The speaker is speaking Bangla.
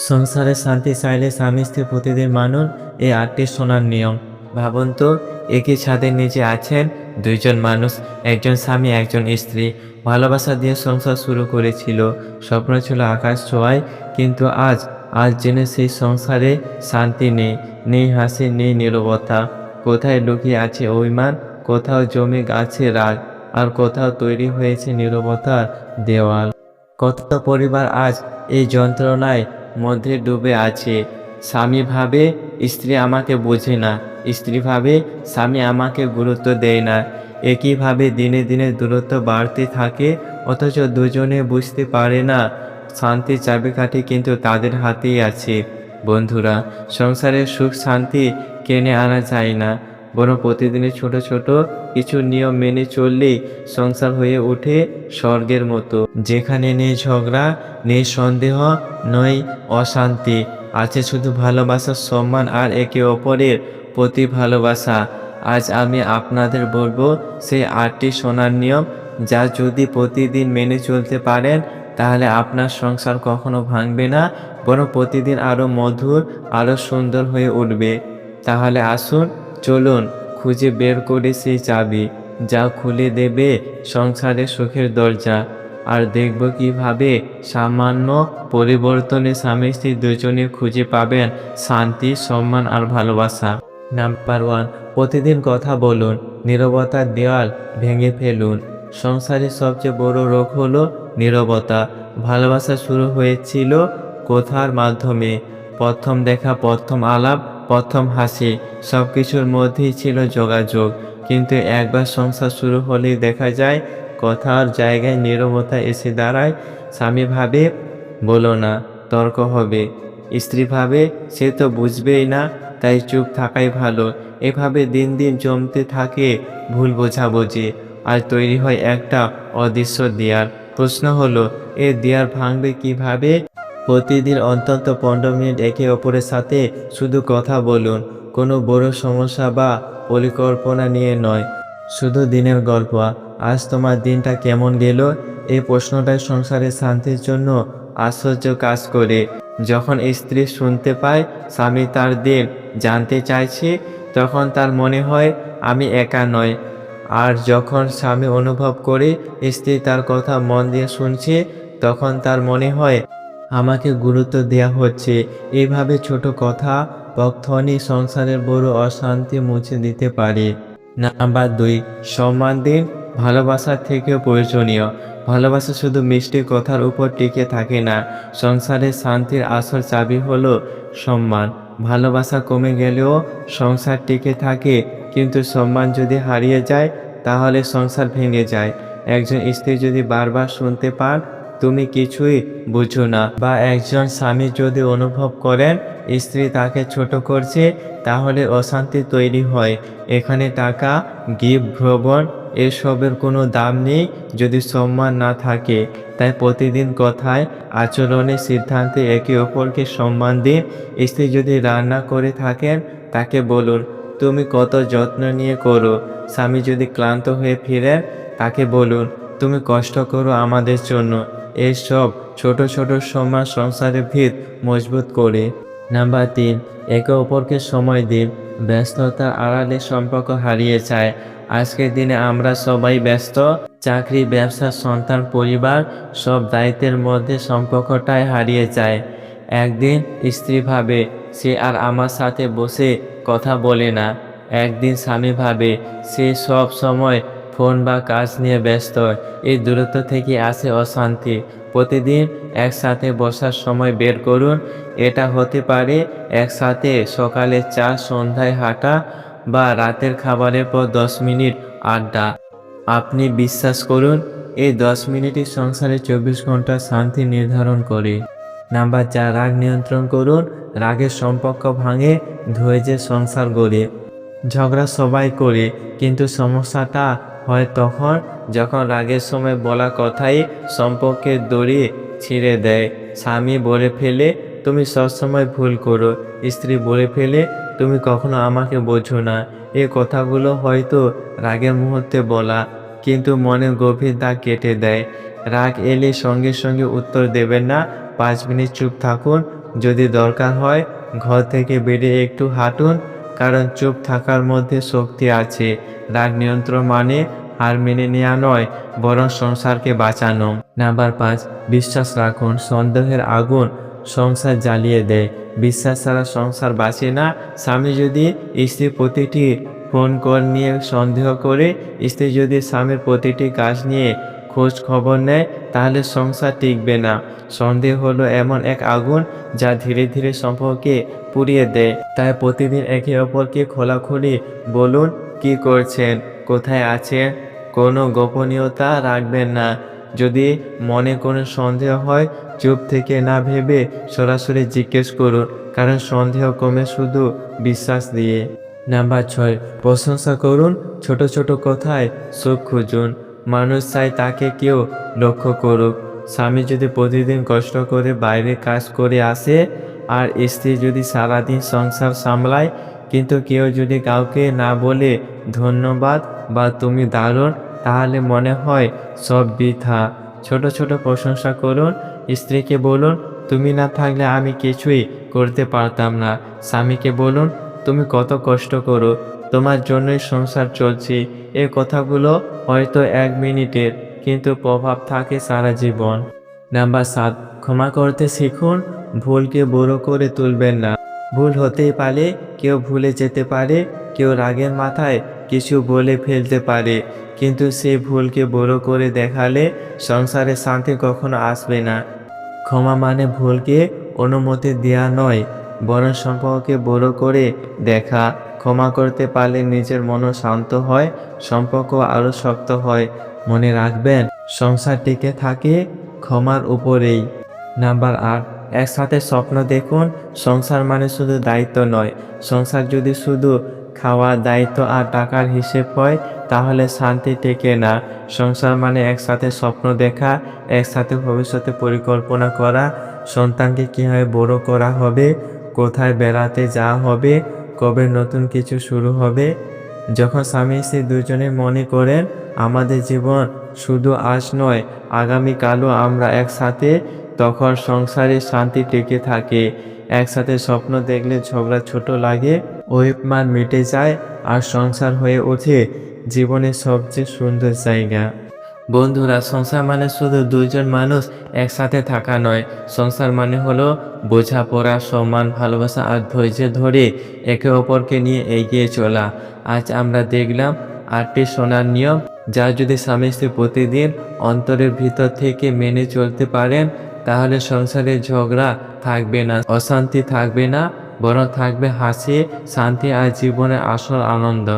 সংসারে শান্তি চাইলে স্বামী স্ত্রী প্রতিদিন মানুন এই আটটি শোনার নিয়ম। ভাবুন তো, একই ছাদের নিচে আছেন দুইজন মানুষ, একজন স্বামী, একজন স্ত্রী। ভালোবাসা দিয়ে সংসার শুরু করেছিল। স্বপ্ন ছিল আকাশ ছোঁয়ায়, কিন্তু আজ আজ জেনে সেই সংসারে শান্তি নেই নেই হাসি, নেই নীরবতা। কোথায় লুকিয়ে আছে অভিমান, কোথাও জমে আছে রাগ, আর কোথাও তৈরি হয়েছে নীরবতার দেওয়াল। কত পরিবার আজ এই যন্ত্রণায় মধ্যে ডুবে আছে। স্বামী ভাবে, স্ত্রী আমাকে বোঝে না। স্ত্রী ভাবে, স্বামী আমাকে গুরুত্ব দেয় না। একইভাবে দিনে দিনে দূরত্ব বাড়তে থাকে, অথচ দুজনে বুঝতে পারে না। শান্তির চাবিকাঠি কিন্তু তাদের হাতেই আছে। বন্ধুরা সংসারের সুখ শান্তি কেনে আনা যায় না। বরং প্রতিদিনের ছোট ছোট কিছু নিয়ম মেনে চললেই সংসার হয়ে ওঠে স্বর্গের মতো। যেখানে নেই ঝগড়া, নেই সন্দেহ, নয় অশান্তি, আছে শুধু ভালোবাসার সম্মান আর একে অপরের প্রতি ভালোবাসা। আজ আমি আপনাদের বলব, সেই আটটি সোনার নিয়ম, যা যদি প্রতিদিন মেনে চলতে পারেন, তাহলে আপনার সংসার কখনো ভাঙবে না, বরং প্রতিদিন আরও মধুর আরও সুন্দর হয়ে উঠবে। তাহলে আসুন চলুন, খুঁজে বের করে সেই চাবি, যা খুলে দেবে সংসারে সুখের দরজা। আর দেখব কীভাবে সামান্য পরিবর্তনে স্বামী স্ত্রী দুজনে খুঁজে পাবেন শান্তি, সম্মান আর ভালোবাসা। নাম্বার ওয়ান, প্রতিদিন কথা বলুন নীরবতার দেওয়াল ভেঙে ফেলুন। সংসারের সবচেয়ে বড় রোগ হলো নীরবতা। ভালোবাসা শুরু হয়েছিল কথার মাধ্যমে? প্রথম দেখা, প্রথম আলাপ প্রথম হাসি সব কিছুর মধ্যেই ছিল যোগাযোগ। কিন্তু একবার সংসার শুরু হলেই দেখা যায়, কথার জায়গায় নীরবতা এসে দাঁড়ায়। স্বামী ভাবে, বলো না, তর্ক হবে। স্ত্রী ভাবে, সে তো বুঝবেই না, তাই চুপ থাকাই ভালো। এভাবে দিন দিন জমতে থাকে ভুল বোঝাবুঝি। আর তৈরি হয় একটা অদৃশ্য দেয়ার। প্রশ্ন হলো, এ দেয়ার ভাঙবে কীভাবে? প্রতিদিন অন্তত পনেরো মিনিট একে অপরের সাথে শুধু কথা বলুন, কোনো বড় সমস্যা বা পরিকল্পনা নিয়ে নয়। শুধু দিনের গল্প, আজ তোমার দিনটা কেমন গেল? এই প্রশ্নটাই সংসারের শান্তির জন্য আশ্চর্য কাজ করে। যখন স্ত্রী শুনতে পায়, স্বামী তার দিন জানতে চাইছে, তখন তার মনে হয়, আমি একা নয় আর যখন স্বামী অনুভব করে স্ত্রী তার কথা মন দিয়ে শুনছে, তখন তার মনে হয় আমাকে গুরুত্ব দেওয়া হচ্ছে। এভাবে ছোট কথা কখনই সংসারের বড় অশান্তি মুছে দিতে পারে। নাম্বার দুই সম্মান দিন ভালোবাসার থেকেও প্রয়োজনীয়। ভালোবাসা শুধু মিষ্টি কথার উপর টিকে থাকে না। সংসারের শান্তির আসল চাবি হলো সম্মান। ভালোবাসা কমে গেলেও সংসার টিকে থাকে, কিন্তু সম্মান যদি হারিয়ে যায়, তাহলে সংসার ভেঙে যায়। একজন স্ত্রী যদি বারবার শুনতে পান তুমি কিছুই বুঝো না। বা একজন স্বামী যদি অনুভব করেন, স্ত্রী তাকে ছোট করছে, তাহলে অশান্তি তৈরি হয়। এখানে টাকা, গিফট, ভ্রমণ, এসবের কোনো দাম নেই যদি সম্মান না থাকে। তাই প্রতিদিন কথায়, আচরণে সিদ্ধান্তে একে অপরকে সম্মান দিন। স্ত্রী যদি রান্না করে থাকেন, তাকে বলুন, তুমি কত যত্ন নিয়ে করো। স্বামী যদি ক্লান্ত হয়ে ফিরেন, তাকে বলুন, তুমি কষ্ট করো আমাদের জন্য। এইসব ছোট ছোট সমাজ সংসারের ভিত মজবুত করে। নাম্বার তিন, একে অপরকে সময় দিন। ব্যস্ততার আড়ালে সম্পর্ক হারিয়ে যায়। আজকের দিনে আমরা সবাই ব্যস্ত। চাকরি, ব্যবসা, সন্তান, পরিবার সব দায়িত্বের মধ্যে সম্পর্কটাই হারিয়ে যায়। একদিন স্ত্রী ভাবে, সে আর আমার সাথে বসে কথা বলে না। একদিন স্বামী ভাবে, সে সব সময় ফোন বা কাজ নিয়ে ব্যস্ত। এই দূরত্ব থেকে আসে অশান্তি। প্রতিদিন একসাথে বসার সময় বের করুন। এটা হতে পারে একসাথে সকালে চা, সন্ধ্যায় হাঁটা বা রাতের খাবারের পর দশ মিনিট আড্ডা। আপনি বিশ্বাস করুন, এই দশ মিনিটই সংসারে চব্বিশ ঘণ্টা শান্তি নির্ধারণ করে। নাম্বার চার, রাগ নিয়ন্ত্রণ করুন। রাগের সম্পর্ক ভাঙে, ধৈর্যের সংসার গড়ে। ঝগড়া সবাই করে, কিন্তু সমস্যাটা হয় তখন যখন রাগের সময় বলা কথাই সম্পর্কের দড়ি ছিঁড়ে দেয়। স্বামী বলে ফেলে, তুমি সবসময় ভুল করো। স্ত্রী বলে ফেলে, তুমি কখনো আমাকে বোঝো না। এ কথাগুলো হয়তো রাগের মুহূর্তে বলা, কিন্তু মনের গভীর দাগ কেটে দেয়। রাগ এলে সঙ্গে সঙ্গে উত্তর দেবেন না, পাঁচ মিনিট চুপ থাকুন, যদি দরকার হয়, ঘর থেকে বেরিয়ে একটু হাঁটুন। কারণ চুপ থাকার মধ্যে শক্তি আছে। রাগ নিয়ন্ত্রণ মানে হার মেনে নেওয়া নয়, বরং সংসারকে বাঁচানো। নাম্বার পাঁচ, বিশ্বাস রাখুন, সন্দেহের আগুন সংসার জ্বালিয়ে দেয়। বিশ্বাস ছাড়া সংসার বাঁচে না। স্বামী যদি স্ত্রী প্রতিটি ফোন কল নিয়ে সন্দেহ করে, স্ত্রী যদি স্বামীর প্রতিটি কাজ নিয়ে খোঁজ খবর নেয়, তাহলে সংসার টিকবে না। সন্দেহ হলো এমন এক আগুন যা ধীরে ধীরে সম্পর্কে পুড়িয়ে দেয়। তাই প্রতিদিন একে অপরকে খোলাখুলি বলুন, কি করছেন? কোথায় আছেন? কোনো গোপনীয়তা রাখবেন না। যদি মনে কোনো সন্দেহ হয়, চুপ থেকে না ভেবে সরাসরি জিজ্ঞেস করুন, কারণ সন্দেহ কমে শুধু বিশ্বাস দিয়ে। নাম্বার ছয়, প্রশংসা করুন, ছোট ছোট কথায় সুখ খুঁজুন। মানুষ চাই তাকে কেউ লক্ষ্য করুক। স্বামী যদি প্রতিদিন কষ্ট করে বাইরে কাজ করে আসে, আর স্ত্রী যদি সারাদিন সংসার সামলায়, কিন্তু কেউ যদি কাউকে না বলে ধন্যবাদ বা তুমি দারুণ, তাহলে মনে হয় সব বৃথা। ছোট ছোট প্রশংসা করুন, স্ত্রীকে বলুন, তুমি না থাকলে আমি কিছুই করতে পারতাম না। স্বামীকে বলুন, তুমি কত কষ্ট করো। তোমার জন্যই সংসার চলছে। এ কথাগুলো হয়তো এক মিনিটের, কিন্তু প্রভাব থাকে সারা জীবন। নাম্বার সাত, ক্ষমা করতে শিখুন, ভুলকে বড় করে তুলবেন না। ভুল হতেই পারে, কেউ ভুলে যেতে পারে, কেউ রাগের মাথায় কিছু বলে ফেলতে পারে। কিন্তু সেই ভুলকে বড় করে দেখালে সংসারে শান্তি কখনো আসবে না। ক্ষমা মানে ভুলকে অনুমতি দেওয়া নয়, বরং সম্পর্ককে বড় করে দেখা। ক্ষমা করতে পারলে নিজের মনও শান্ত হয়, সম্পর্ক আরও শক্ত হয়। মনে রাখবেন, সংসার টিকে থাকে ক্ষমার উপরেই। নাম্বার আট, একসাথে স্বপ্ন দেখুন, সংসার মানে শুধু দায়িত্ব নয়। সংসার যদি শুধু খাওয়া, দায়িত্ব আর টাকার হিসেব হয়, তাহলে শান্তি টেকে না। সংসার মানে একসাথে স্বপ্ন দেখা, একসাথে ভবিষ্যতে পরিকল্পনা করা। সন্তানকে কীভাবে বড় করা হবে, কোথায় বেড়াতে যাওয়া হবে কবে নতুন কিছু শুরু হবে? যখন স্বামী স্ত্রী দুজনে মনে করেন, আমাদের জীবন শুধু আজ নয়, আগামীকালও আমরা একসাথে, তখন সংসারে শান্তি টিকে থাকে। একসাথে স্বপ্ন দেখলে ঝগড়া ছোট লাগে, অভিমান মিটে যায় আর সংসার হয়ে ওঠে জীবনের সবচেয়ে সুন্দর জায়গা। বন্ধুরা, সংসার মানে শুধু দুইজন মানুষ একসাথে থাকা নয়। সংসার মানে হলো বোঝাপড়া, সম্মান, ভালোবাসা আর ধৈর্য ধরে একে অপরকে নিয়ে এগিয়ে চলা। আজ আমরা দেখলাম আটটি সোনার নিয়ম, যা যদি স্বামী স্ত্রী প্রতিদিন অন্তরের ভিতর থেকে মেনে চলতে পারেন, তাহলে সংসারে ঝগড়া থাকবে না, অশান্তি থাকবে না, বরং থাকবে হাসি, শান্তি আর জীবনের আসল আনন্দ।